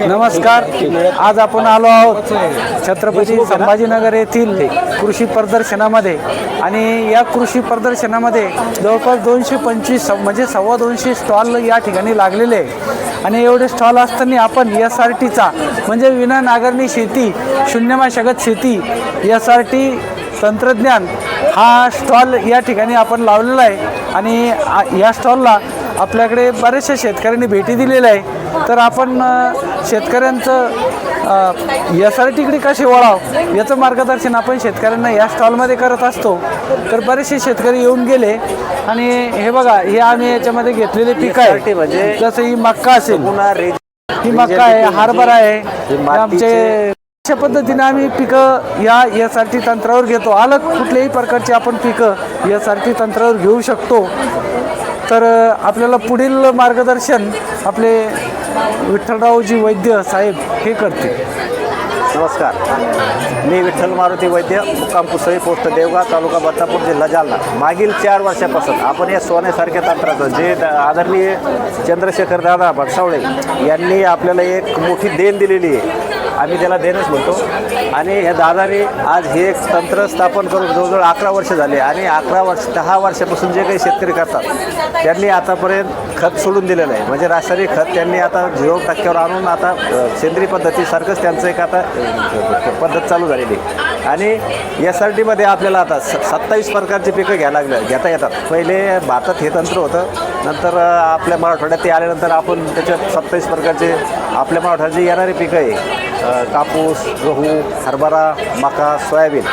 नमस्कार. आज आपण आलो आहोत छत्रपती संभाजीनगर येथील कृषी प्रदर्शनामध्ये. आणि या कृषी प्रदर्शनामध्ये जवळपास दोनशे पंचवीस म्हणजे सव्वा दोनशे स्टॉल या ठिकाणी लागलेले आहे. आणि एवढे स्टॉल असताना आपण एस आर टीचा म्हणजे विना नांगरणी शेती शून्य मशागत शेती एस आर टी तंत्रज्ञान हा स्टॉल या ठिकाणी आपण लावलेला आहे. आणि या स्टॉलला आपल्याकडे बऱ्याचशा शेतकऱ्यांनी भेटी दिलेल्या आहे. तर आपण शेतकऱ्यांचं एस आर टीकडे कसे वळाव याचं मार्गदर्शन आपण शेतकऱ्यांना या स्टॉलमध्ये करत असतो. तर बरेचसे शेतकरी येऊन गेले. आणि हे बघा हे आम्ही याच्यामध्ये घेतलेले पीक आहे. म्हणजे जसं ही मक्का असेल. ही मक्का आहे हरभरा आहे. हे हे मातीचे- आमचे अशा पद्धतीने आम्ही पिकं या एस आर टी तंत्रावर घेतो. अलग कुठल्याही प्रकारची आपण पिकं एस आर टी तंत्रावर घेऊ शकतो. तर आपल्याला पुढील मार्गदर्शन आपले विठ्ठलरावजी वैद्य साहेब हे करतील. नमस्कार. मी विठ्ठल मारुती वैद्य मुक्काम कुसळी पोस्ट देवगाव तालुका बदलापूर जिल्हा जालना. मागील चार वर्षापासून आपण या सोन्यासारख्या तंत्राचं जे आदरणीय चंद्रशेखर दादा भटसावळे यांनी आपल्याला एक मोठी देण दिलेली आहे. आम्ही त्याला देणंच म्हणतो. आणि ह्या दादाने आज हे एक तंत्र स्थापन करून जवळजवळ अकरा वर्ष झाले. आणि अकरा वर्ष दहा वर्षापासून जे काही शेतकरी करतात त्यांनी आतापर्यंत खत सोडून दिलेलं आहे. म्हणजे रासायनिक खत त्यांनी आता झिरो टक्क्यावर आणून आता सेंद्रिय पद्धतीसारखंच त्यांचं एक आता पद्धत चालू झालेली आहे. आणि एस आर टीमध्ये आपल्याला आता स सत्तावीस प्रकारची पिकं घ्यायला लागल्या घेता येतात. पहिले भारतात हे तंत्र होतं. नंतर आपल्या मराठवाड्यात ते आल्यानंतर आपण त्याच्यात सत्तावीस प्रकारचे आपल्या मराठवाड्यात जी येणारी पिकं आहे कापूस गहू हरभरा मका सोयाबीन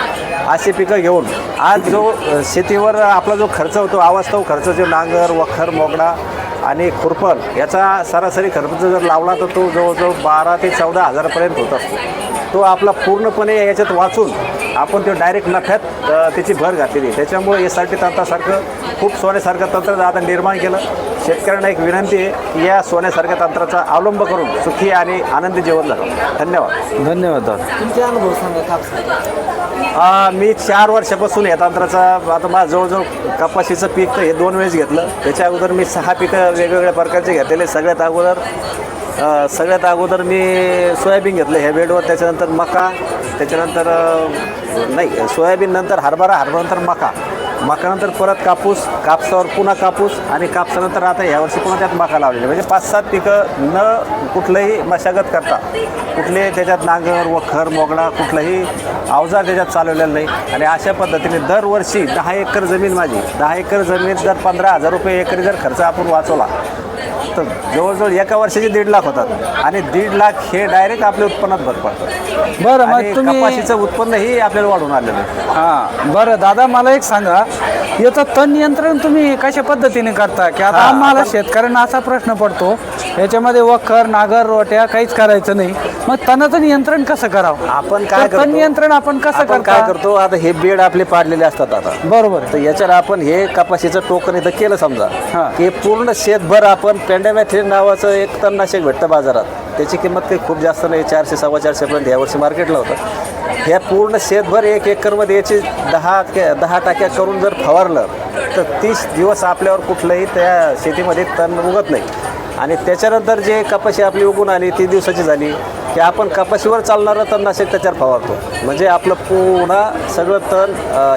अशी पिकं घेऊन आज जो शेतीवर आपला जो खर्च होतो अवास्तव खर्च जो नांगर वखर मोगडा आणि खुरपण याचा सरासरी खर्च जर लावला तर तो जवळजवळ बारा ते चौदा हजारापर्यंत होत असतो. तो आपला पूर्णपणे याच्यात वाचून आपण तो डायरेक्ट नफ्यात त्याची भर घातलेली आहे. त्याच्यामुळे एस आर टी तंत्रासारखं खूप सोन्यासारखं तंत्र आता निर्माण केलं. शेतकऱ्यांना एक विनंती आहे की या सोन्यासारख्या तंत्राचा अवलंब करून सुखी आणि आनंदी जीवन जगावं धन्यवाद. धन्यवाद तुमचे अनुभव सांगा मी चार वर्षापासून या तंत्राचा आता माझं जवळजवळ कपाशीचं पीक तर हे दोन वेळेस घेतलं. त्याच्या अगोदर मी सहा पिकं वेगवेगळ्या प्रकारचे घेतलेले सगळ्यात अगोदर सगळ्यात अगोदर मी सोयाबीन घेतलं ह्या बेडवर त्याच्यानंतर मका त्याच्यानंतर नाही सोयाबीन नंतर हरभरा हरभरानंतर मका. मकानंतर परत कापूस कापसावर पुन्हा कापूस आणि कापसानंतर आता ह्यावर्षी पुन्हा त्यात मका लावलेली. म्हणजे पाच सात पिकं न कुठलंही मशागत करता कुठले त्याच्यात नांगर वखर मोगडा कुठलंही अवजार त्याच्यात चालवलेलं नाही. आणि अशा पद्धतीने दरवर्षी दहा एकर जमीन माझी दहा एकर जमीन जर पंधरा हजार रुपये एकरी जर खर्च आपण वाचवला तर जवळजवळ एका वर्षाचे दीड लाख होतात. आणि दीड लाख हे डायरेक्ट आपल्या उत्पन्नात भर पडतं. बरं मग तुम्ही कपाशीचं उत्पन्नही आपल्याला वाढून आलेलं आहे. हां बरं दादा मला एक सांगा. याचं तण नियंत्रण तुम्ही कशा पद्धतीने करता? की आता हां, आम्हाला शेतकऱ्यांना असा प्रश्न पडतो याच्यामध्ये वखर नागर रोट्या काहीच करायचं नाही. मग तणाचं नियंत्रण कसं करावं? आपण काय तर तण करतो? नियंत्रण आपण कसं आपण काय करता? करतो आता हे बेड आपले पाडलेले असतात आता. बरोबर तर याच्यावर आपण हे कपाशीचं टोकन इथं केलं समजा. हां. की पूर्ण शेतभर आपण पेंडेमॅथ्रिन नावाचं एक तणनाशक भेटतं बाजारात. त्याची किंमत काही खूप जास्त नाही. चारशे सव्वा चारशेपर्यंत यावर्षी मार्केटला होतं. ह्या पूर्ण शेतभर एक एकरमध्ये याची दहा के दहा टाक्या करून जर फवारलं तर तीस दिवस आपल्यावर कुठलंही त्या शेतीमध्ये तण उगत नाही. आणि त्याच्यानंतर जे कपाशी आपली उगून आली ती दिवसाची झाली की आपण कपाशीवर चालणारं तणनाशक त्याच्यावर फवारतो. म्हणजे आपलं पुन्हा सगळं तण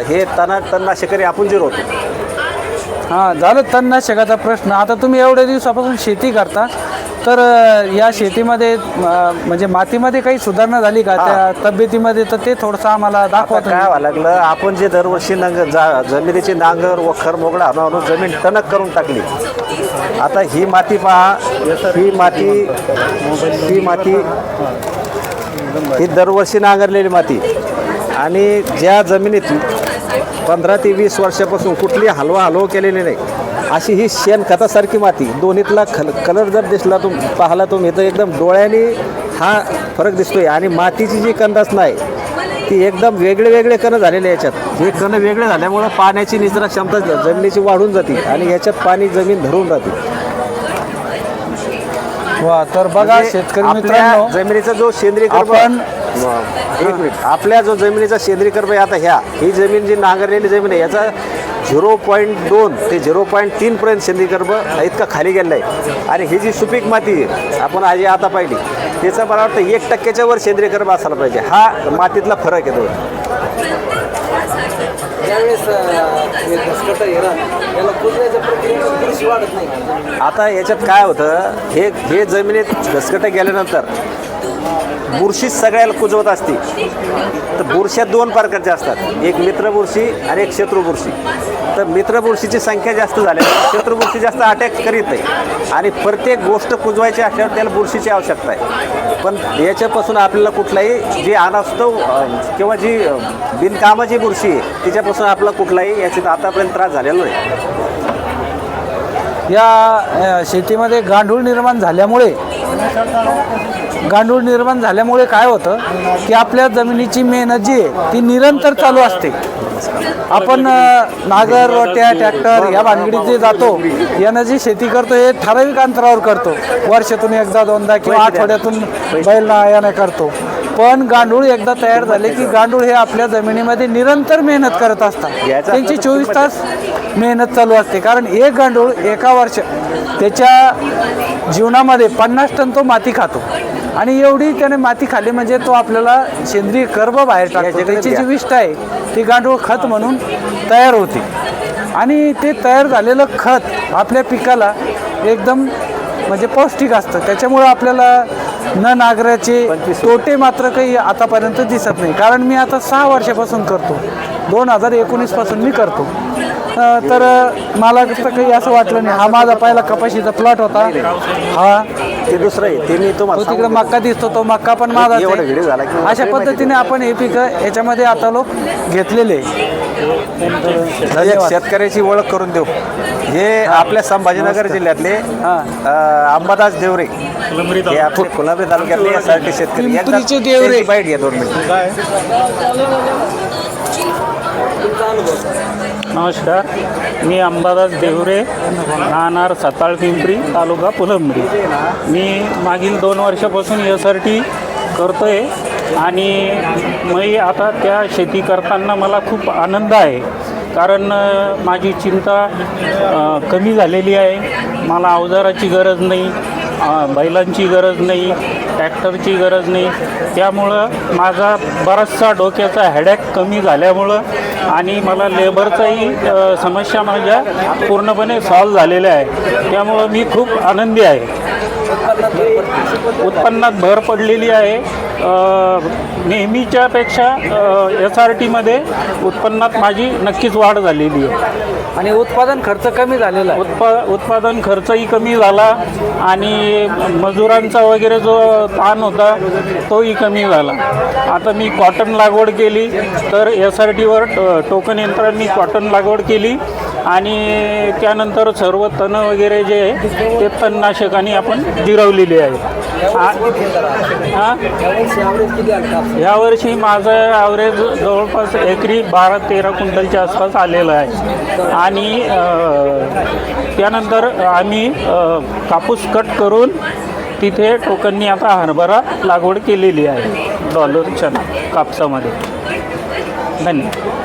हे तणा तणनाशकरी आपण जिरवतो हां झालं तणनाशकाचा प्रश्न. आता तुम्ही एवढ्या दिवसापासून शेती करता तर या शेतीमध्ये म्हणजे मातीमध्ये काही सुधारणा झाली का? त्या तब्येतीमध्ये तर ते थोडंसं आम्हाला दाखवा काय लागलं? आपण जे दरवर्षी नांग जा जमिनीची नांगर वखर मोगडा आणून आणून जमीन टणक करून टाकली. आता ही माती पहा ही माती ही माती ही दरवर्षी नांगरलेली माती. आणि ज्या जमिनीत पंधरा ते वीस वर्षापासून कुठली हलवा हलव केलेली नाही अशी ही शेणखतासारखी माती. दोन्हीतला खल कलर जर दिसला तुम पाहिला तुम्ही तर एकदम डोळ्याने हा फरक दिसतोय. आणि मातीची जी कंदास नाही ती एकदम वेगळे वेगळे कणं झालेले याच्यात. हे कणं वेगळे झाल्यामुळं पाण्याची निचरा क्षमता जमिनीची वाढून जाते आणि याच्यात पाणी जमीन धरून राहते. वा तर बघा म्हणजे शेतकरी मित्रांनो जमिनीचा जो सेंद्रिय आपण एक मिनिट. आपल्या जो जमिनीचा सेंद्रिय कर्म आहे आता ह्या ही जमीन जी नांगरलेली जमीन आहे याचा झिरो पॉईंट दोन ते झिरो पॉईंट तीनपर्यंत सेंद्रिय कर्म इतका खाली गेला आहे. आणि ही जी सुपीक माती आहे आपण आजी आता पाहिली त्याचा मला वाटतं एक टक्क्याच्या वर सेंद्रिय कर्म असायला पाहिजे. हा मातीतला फरक आहे तो. आता याच्यात काय होतं हे हे जमिनीत घसकटं गेल्यानंतर बुरशी सगळ्याला कुजवत असते. तर बुरश्या दोन प्रकारच्या असतात. एक मित्र बुरशी आणि एक शत्रू बुरशी. तर मित्र बुरशीची संख्या जास्त झाल्या शत्रुबुरशी जास्त अटॅक करीत नाही. आणि प्रत्येक गोष्ट कुजवायची असल्यावर त्याला बुरशीची आवश्यकता आहे. पण याच्यापासून आपल्याला कुठलाही जे अनास्तव किंवा जी बिनकामाची बुरशी आहे तिच्यापासून आपल्याला कुठलाही याच्यात आतापर्यंत त्रास झालेला नाही. या शेतीमध्ये गांडूळ निर्माण झाल्यामुळे गांडूळ निर्माण झाल्यामुळे काय होतं की आपल्या जमिनीची मेहनत जी आहे ती निरंतर चालू असते. आपण नागर रोट्या ट्रॅक्टर या भानगडीत जे जातो यानं जी शेती करतो हे ठराविक अंतरावर करतो. वर्षातून एकदा दोनदा किंवा आठवड्यातून बैल याने करतो. पण गांडूळ एकदा तयार झाले की गांडूळ हे आपल्या जमिनीमध्ये निरंतर मेहनत करत असतात. याचा त्यांची चोवीस तास मेहनत चालू असते. कारण एक गांडूळ एका वर्ष त्याच्या जीवनामध्ये पन्नास टन तो माती खातो. आणि एवढी त्याने माती खाल्ली म्हणजे तो आपल्याला सेंद्रिय कर्ब बाहेर टाकतो. त्याची जी. विष्ट आहे ती गांडूळ खत म्हणून तयार होते. आणि ते तयार झालेलं खत आपल्या पिकाला एकदम म्हणजे पौष्टिक असतं. त्याच्यामुळं आपल्याला न नागराचे तोटे मात्र काही आतापर्यंत दिसत नाही. कारण मी आता सहा वर्षापासून करतो. दोन हजार एकोणीसपासून मी करतो. तर मला काही असं वाटलं नाही. हा माझा पहिला कपाशीचा प्लॉट होता. हा ते दुसरं आहे. ते मी तो तुम्हाला तिकडे मक्का दिसतो तो मक्का पण माझा एवढा व्हिडिओ झाला की अशा पद्धतीने आपण हे पिकं याच्यामध्ये आता लोक घेतलेले एक शेतकऱ्याची ओळख करून देऊ. हे आपल्या संभाजीनगर जिल्ह्यातले हा. अ, अंबादास देवरे. हे आपले कोल्हापूर तालुक्यातले यासारखे शेतकरी. एकदा पिंपरीचे देवरे. त्यांची बाईट घ्या दोन मिनिट. नमस्कार. मी अंबादास देवरे राहणार सताळ पिंपरी तालुका फुलंब्री. मी मागील दोन वर्षापासून एस आर टी करतो आहे आणि मी आता त्या शेती करताना मला खूप आनंद आहे. कारण माझी चिंता कमी झालेली आहे. मला अवजाराची गरज नाही बैलांची गरज नाही. ट्रॅक्टरची गरज नाही. त्यामुळं माझा बराचसा डोक्याचा हॅडॅक कमी झाल्यामुळं आणि मला लेबरचाही समस्या माझ्या पूर्णपणे सॉल्व झालेल्या आहे त्यामुळं मी खूप आनंदी आहे. उत्पन्नात भर पडलेली आहे. नेहमीच्यापेक्षा एस आर टीमध्ये उत्पन्नात माझी नक्कीच वाढ झालेली आहे. आणि उत्पादन खर्च कमी झालेला आहे. उत्पा उत्पादन खर्चही कमी झाला आणि मजुरांचा वगैरे जो ताण होता तोही कमी झाला. आता मी कॉटन लागवड केली तर एस आर टीवर टोकन यंत्रांनी कॉटन लागवड केली. आणि त्यानंतर सर्व तण वगैरे जे आहे ते तणनाशकाने आपण जिरवलेले आहे. हां? यावर्षी माझं ॲव्हरेज जवळपास एकरी बारा तेरा क्विंटलच्या आसपास आलेलं आहे. आणि त्यानंतर आम्ही कापूस कट करून तिथे टोकननी आता हरभरा लागवड केलेली आहे. डॉलरच्या कापसामध्ये. धन्यवाद.